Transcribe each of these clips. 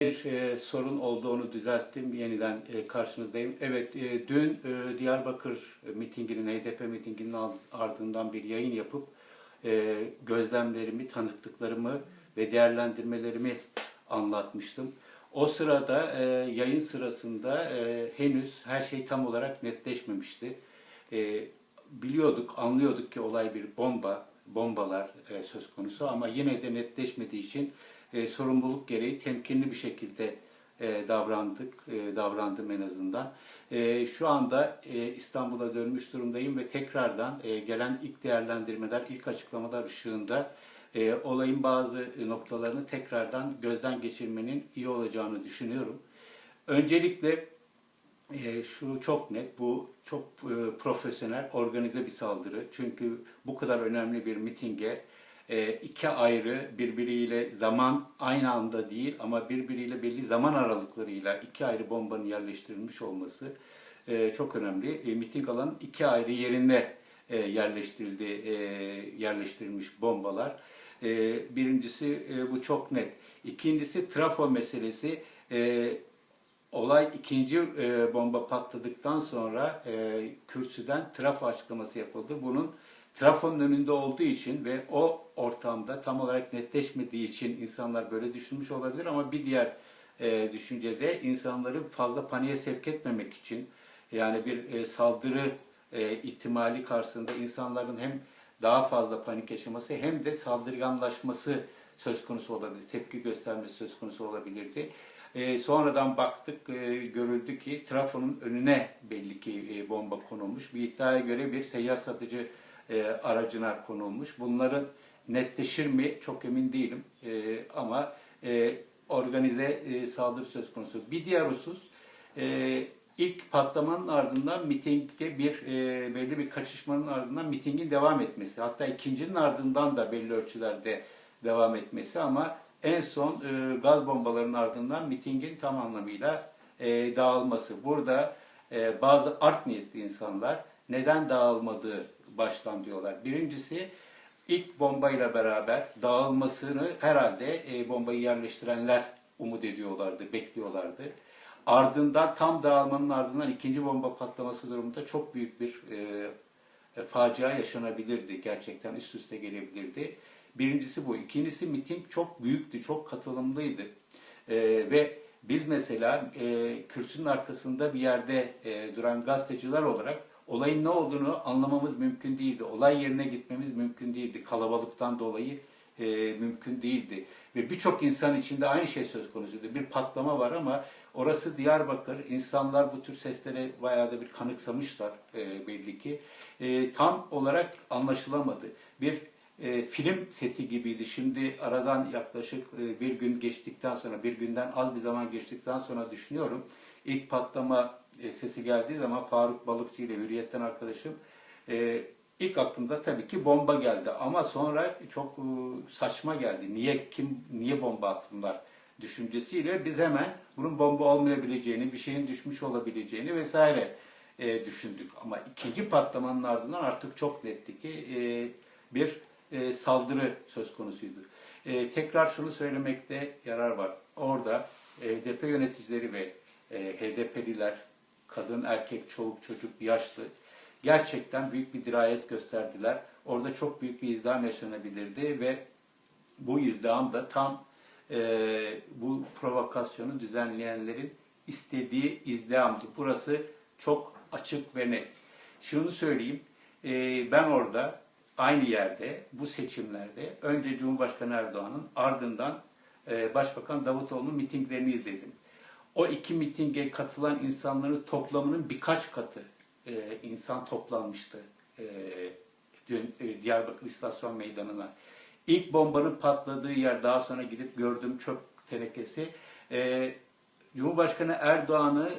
Bir e, sorun olduğunu düzelttim. Yeniden e, karşınızdayım. Evet, e, dün e, Diyarbakır mitinginin, HDP mitinginin ardından bir yayın yapıp e, gözlemlerimi, tanıklıklarımı ve değerlendirmelerimi anlatmıştım. O sırada e, yayın sırasında e, henüz her şey tam olarak netleşmemişti. E, biliyorduk, anlıyorduk ki olay bir bomba, bombalar e, söz konusu ama yine de netleşmediği için e, sorumluluk gereği temkinli bir şekilde e, davrandık, e, davrandım en azından. E, şu anda e, İstanbul'a dönmüş durumdayım ve tekrardan e, gelen ilk değerlendirmeler, ilk açıklamalar ışığında e, olayın bazı noktalarını tekrardan gözden geçirmenin iyi olacağını düşünüyorum. Öncelikle e, şu çok net, bu çok e, profesyonel, organize bir saldırı. Çünkü bu kadar önemli bir mitinge iki ayrı birbiriyle zaman aynı anda değil ama birbiriyle belli zaman aralıklarıyla iki ayrı bombanın yerleştirilmiş olması e, çok önemli. E, miting alanın iki ayrı yerinde e, yerleştirildi, yerleştirilmiş bombalar. Birincisi bu çok net. İkincisi trafo meselesi. Olay ikinci bomba patladıktan sonra kürsüden trafo açıklaması yapıldı. Bunun trafonun önünde olduğu için ve o ortamda tam olarak netleşmediği için insanlar böyle düşünmüş olabilir ama bir diğer e, düşüncede insanları fazla paniğe sevk etmemek için yani bir e, saldırı e, ihtimali karşısında insanların hem daha fazla panik yaşaması hem de saldırganlaşması söz konusu olabilir, tepki göstermesi söz konusu olabilirdi. E, sonradan baktık, e, görüldü ki trafonun önüne belli ki e, bomba konulmuş. Bir iddiaya göre bir seyyar satıcı e, aracına konulmuş. Bunların netleşir mi çok emin değilim. E, ama e, organize e, saldırı söz konusu. Bir diğer husus, e, ilk patlamanın ardından mitingde bir e, belli bir kaçışmanın ardından mitingin devam etmesi. Hatta ikincinin ardından da belli ölçülerde devam etmesi ama en son e, gaz bombalarının ardından mitingin tam anlamıyla e, dağılması. Burada e, bazı art niyetli insanlar neden dağılmadığı baştan diyorlar. Birincisi ilk bombayla beraber dağılmasını herhalde e, bombayı yerleştirenler umut ediyorlardı, bekliyorlardı. Ardından tam dağılmanın ardından ikinci bomba patlaması durumunda çok büyük bir e, e, facia yaşanabilirdi. Gerçekten üst üste gelebilirdi. Birincisi bu. İkincisi miting çok büyüktü, çok katılımlıydı. E, ve biz mesela e, kürsünün arkasında bir yerde e, duran gazeteciler olarak olayın ne olduğunu anlamamız mümkün değildi. Olay yerine gitmemiz mümkün değildi. Kalabalıktan dolayı e, mümkün değildi. Ve birçok insan içinde aynı şey söz konusuydu. Bir patlama var ama orası Diyarbakır. İnsanlar bu tür seslere bayağı da bir kanıksamışlar e, belli ki. E, tam olarak anlaşılamadı. Bir e, film seti gibiydi. Şimdi aradan yaklaşık e, bir gün geçtikten sonra, bir günden az bir zaman geçtikten sonra düşünüyorum. İlk patlama e, sesi geldiği zaman Faruk Balıkçı ile Hürriyet'ten arkadaşım e, ilk aklımda tabii ki bomba geldi ama sonra çok e, saçma geldi. Niye kim niye bomba atsınlar düşüncesiyle biz hemen bunun bomba olmayabileceğini, bir şeyin düşmüş olabileceğini vesaire e, düşündük. Ama ikinci patlamanın ardından artık çok netti ki e, bir e, saldırı söz konusuydu. E, tekrar şunu söylemekte yarar var. Orada HDP yöneticileri ve e, HDP'liler, kadın, erkek, çoluk, çocuk, yaşlı gerçekten büyük bir dirayet gösterdiler. Orada çok büyük bir izdiham yaşanabilirdi ve bu izdiham da tam e, bu provokasyonu düzenleyenlerin istediği izdihamdı. Burası çok açık ve net. Şunu söyleyeyim, e, ben orada aynı yerde bu seçimlerde önce Cumhurbaşkanı Erdoğan'ın ardından e, Başbakan Davutoğlu'nun mitinglerini izledim. O iki mitinge katılan insanların toplamının birkaç katı e, insan toplanmıştı e, dün Diyarbakır İstasyon Meydanı'na. İlk bombanın patladığı yer daha sonra gidip gördüğüm çöp tenekesi. Cumhurbaşkanı Erdoğan'ı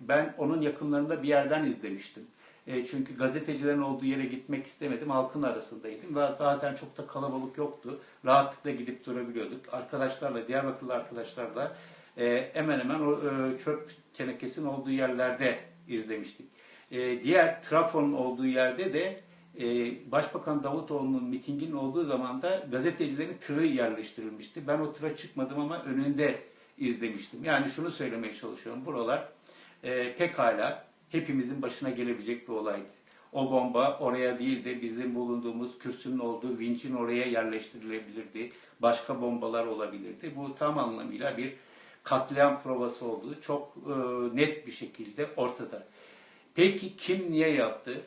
ben onun yakınlarında bir yerden izlemiştim. E, çünkü gazetecilerin olduğu yere gitmek istemedim. Halkın arasındaydım. Ve zaten çok da kalabalık yoktu. Rahatlıkla gidip durabiliyorduk. Arkadaşlarla, Diyarbakırlı arkadaşlarla e, hemen hemen o e, çöp tenekesinin olduğu yerlerde izlemiştik. E, diğer trafonun olduğu yerde de Başbakan Davutoğlu'nun mitingin olduğu zaman da gazetecilerin tırı yerleştirilmişti. Ben o tıra çıkmadım ama önünde izlemiştim. Yani şunu söylemeye çalışıyorum. Buralar e, pekala hepimizin başına gelebilecek bir olaydı. O bomba oraya değil de bizim bulunduğumuz kürsünün olduğu vinçin oraya yerleştirilebilirdi. Başka bombalar olabilirdi. Bu tam anlamıyla bir katliam provası olduğu çok e, net bir şekilde ortada. Peki kim niye yaptı?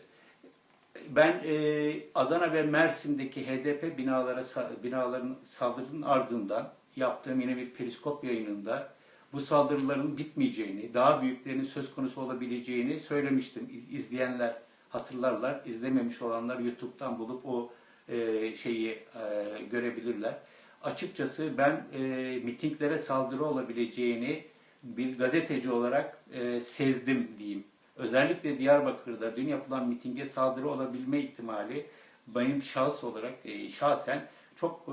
Ben e, Adana ve Mersin'deki HDP binalara binaların saldırının ardından yaptığım yine bir periskop yayınında bu saldırıların bitmeyeceğini, daha büyüklerinin söz konusu olabileceğini söylemiştim. İzleyenler hatırlarlar, izlememiş olanlar YouTube'dan bulup o e, şeyi e, görebilirler. Açıkçası ben e, mitinglere saldırı olabileceğini bir gazeteci olarak sezdim diyeyim. Özellikle Diyarbakır'da dün yapılan mitinge saldırı olabilme ihtimali benim şahıs olarak şahsen çok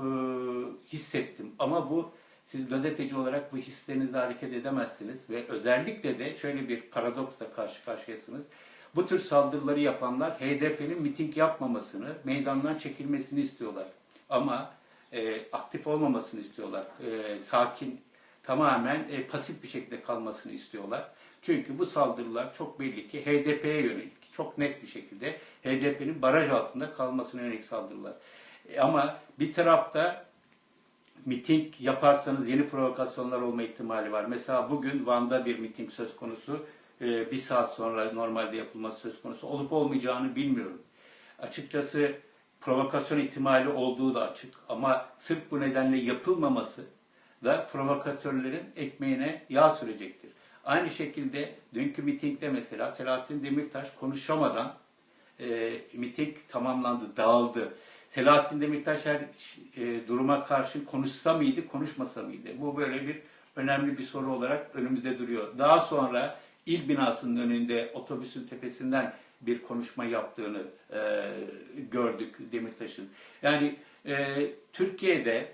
hissettim. Ama bu siz gazeteci olarak bu hislerinizle hareket edemezsiniz ve özellikle de şöyle bir paradoksla karşı karşıyasınız. Bu tür saldırıları yapanlar HDP'nin miting yapmamasını, meydandan çekilmesini istiyorlar. Ama e, aktif olmamasını istiyorlar. E, sakin, tamamen e, pasif bir şekilde kalmasını istiyorlar. Çünkü bu saldırılar çok belli ki HDP'ye yönelik, çok net bir şekilde HDP'nin baraj altında kalmasına yönelik saldırılar. E, ama bir tarafta miting yaparsanız yeni provokasyonlar olma ihtimali var. Mesela bugün Van'da bir miting söz konusu. Ee, bir saat sonra normalde yapılması söz konusu. Olup olmayacağını bilmiyorum. Açıkçası provokasyon ihtimali olduğu da açık. Ama sırf bu nedenle yapılmaması da provokatörlerin ekmeğine yağ sürecektir. Aynı şekilde dünkü mitingde mesela Selahattin Demirtaş konuşamadan e, miting tamamlandı, dağıldı. Selahattin Demirtaş her e, duruma karşı konuşsa mıydı, konuşmasa mıydı? Bu böyle bir önemli bir soru olarak önümüzde duruyor. Daha sonra il binasının önünde otobüsün tepesinden bir konuşma yaptığını e, gördük Demirtaş'ın. Yani e, Türkiye'de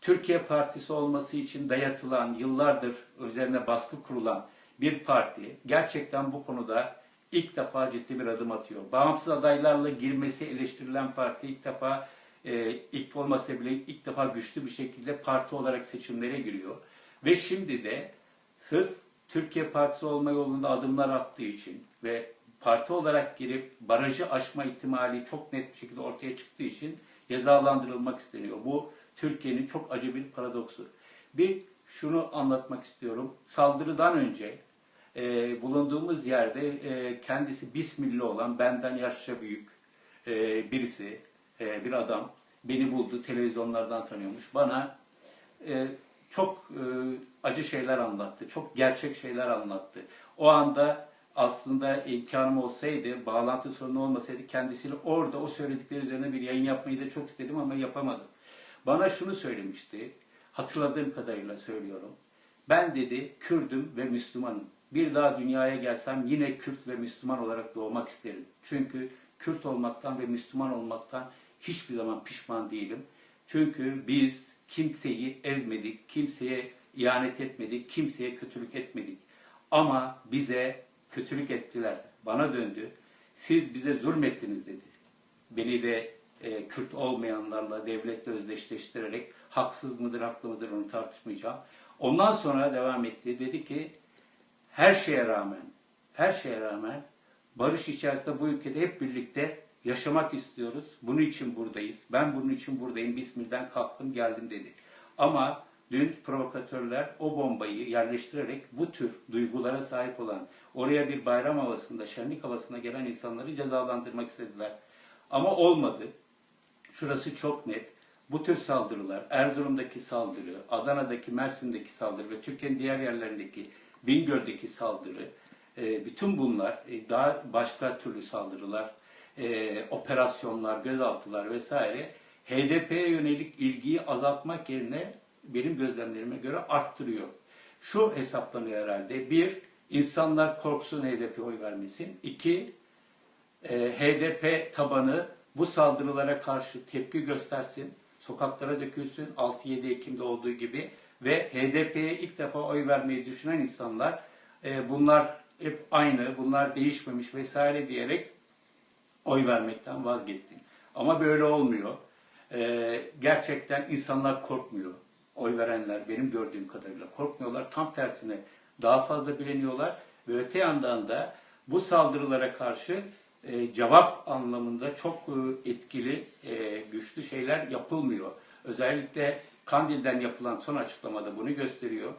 Türkiye Partisi olması için dayatılan, yıllardır üzerine baskı kurulan bir parti gerçekten bu konuda ilk defa ciddi bir adım atıyor. Bağımsız adaylarla girmesi eleştirilen parti ilk defa e, ilk olmasa bile ilk defa güçlü bir şekilde parti olarak seçimlere giriyor. Ve şimdi de sırf Türkiye Partisi olma yolunda adımlar attığı için ve parti olarak girip barajı aşma ihtimali çok net bir şekilde ortaya çıktığı için cezalandırılmak isteniyor. Bu Türkiye'nin çok acı bir paradoksu. Bir şunu anlatmak istiyorum. Saldırıdan önce e, bulunduğumuz yerde e, kendisi Bismilli olan benden yaşça büyük e, birisi, e, bir adam beni buldu. Televizyonlardan tanıyormuş. Bana e, çok e, acı şeyler anlattı. Çok gerçek şeyler anlattı. O anda aslında imkanım olsaydı, bağlantı sorunu olmasaydı kendisiyle orada o söyledikleri üzerine bir yayın yapmayı da çok istedim ama yapamadım. Bana şunu söylemişti, hatırladığım kadarıyla söylüyorum. Ben dedi Kürdüm ve Müslümanım. Bir daha dünyaya gelsem yine Kürt ve Müslüman olarak doğmak isterim. Çünkü Kürt olmaktan ve Müslüman olmaktan hiçbir zaman pişman değilim. Çünkü biz kimseyi ezmedik, kimseye ihanet etmedik, kimseye kötülük etmedik. Ama bize kötülük ettiler. Bana döndü. Siz bize zulmettiniz dedi. Beni de e, Kürt olmayanlarla devletle özdeşleştirerek haksız mıdır, haklı mıdır onu tartışmayacağım. Ondan sonra devam etti. Dedi ki her şeye rağmen, her şeye rağmen barış içerisinde bu ülkede hep birlikte yaşamak istiyoruz. Bunun için buradayız. Ben bunun için buradayım. Bismillah kalktım geldim dedi. Ama dün provokatörler o bombayı yerleştirerek bu tür duygulara sahip olan, oraya bir bayram havasında, şenlik havasında gelen insanları cezalandırmak istediler. Ama olmadı. Şurası çok net. Bu tür saldırılar, Erzurum'daki saldırı, Adana'daki, Mersin'deki saldırı ve Türkiye'nin diğer yerlerindeki Bingöl'deki saldırı, e, bütün bunlar e, daha başka türlü saldırılar, e, operasyonlar, gözaltılar vesaire HDP'ye yönelik ilgiyi azaltmak yerine benim gözlemlerime göre arttırıyor. Şu hesaplanıyor herhalde. Bir, insanlar korksun HDP'ye oy vermesin. İki, HDP tabanı bu saldırılara karşı tepki göstersin, sokaklara dökülsün 6-7 Ekim'de olduğu gibi ve HDP'ye ilk defa oy vermeyi düşünen insanlar e, bunlar hep aynı, bunlar değişmemiş vesaire diyerek oy vermekten vazgeçsin. Ama böyle olmuyor. E, gerçekten insanlar korkmuyor. oy verenler benim gördüğüm kadarıyla korkmuyorlar. Tam tersine daha fazla bileniyorlar ve öte yandan da bu saldırılara karşı e, cevap anlamında çok e, etkili, e, güçlü şeyler yapılmıyor. Özellikle Kandil'den yapılan son açıklamada bunu gösteriyor.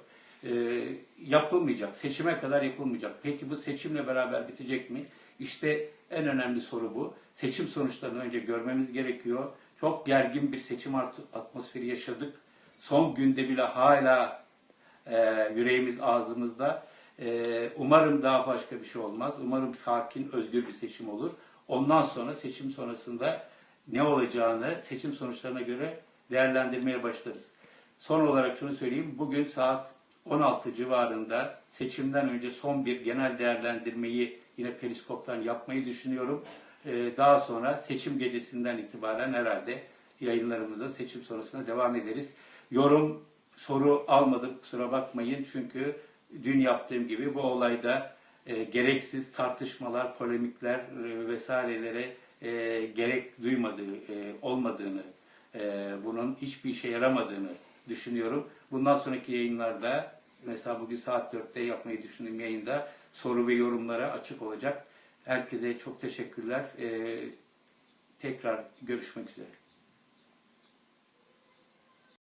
E, yapılmayacak, seçime kadar yapılmayacak. Peki bu seçimle beraber bitecek mi? İşte en önemli soru bu. Seçim sonuçlarını önce görmemiz gerekiyor. Çok gergin bir seçim atmosferi yaşadık. Son günde bile hala e, yüreğimiz ağzımızda. E, umarım daha başka bir şey olmaz. Umarım sakin, özgür bir seçim olur. Ondan sonra seçim sonrasında ne olacağını seçim sonuçlarına göre değerlendirmeye başlarız. Son olarak şunu söyleyeyim. Bugün saat 16 civarında seçimden önce son bir genel değerlendirmeyi yine periskoptan yapmayı düşünüyorum. Ee, Daha sonra seçim gecesinden itibaren herhalde yayınlarımıza seçim sonrasında devam ederiz. Yorum, soru almadım kusura bakmayın çünkü dün yaptığım gibi bu olayda e, gereksiz tartışmalar, polemikler e, vesairelere e, gerek duymadığı, e, olmadığını, e, bunun hiçbir işe yaramadığını düşünüyorum. Bundan sonraki yayınlarda mesela bugün saat 4'te yapmayı düşündüğüm yayında soru ve yorumlara açık olacak. Herkese çok teşekkürler. E, tekrar görüşmek üzere.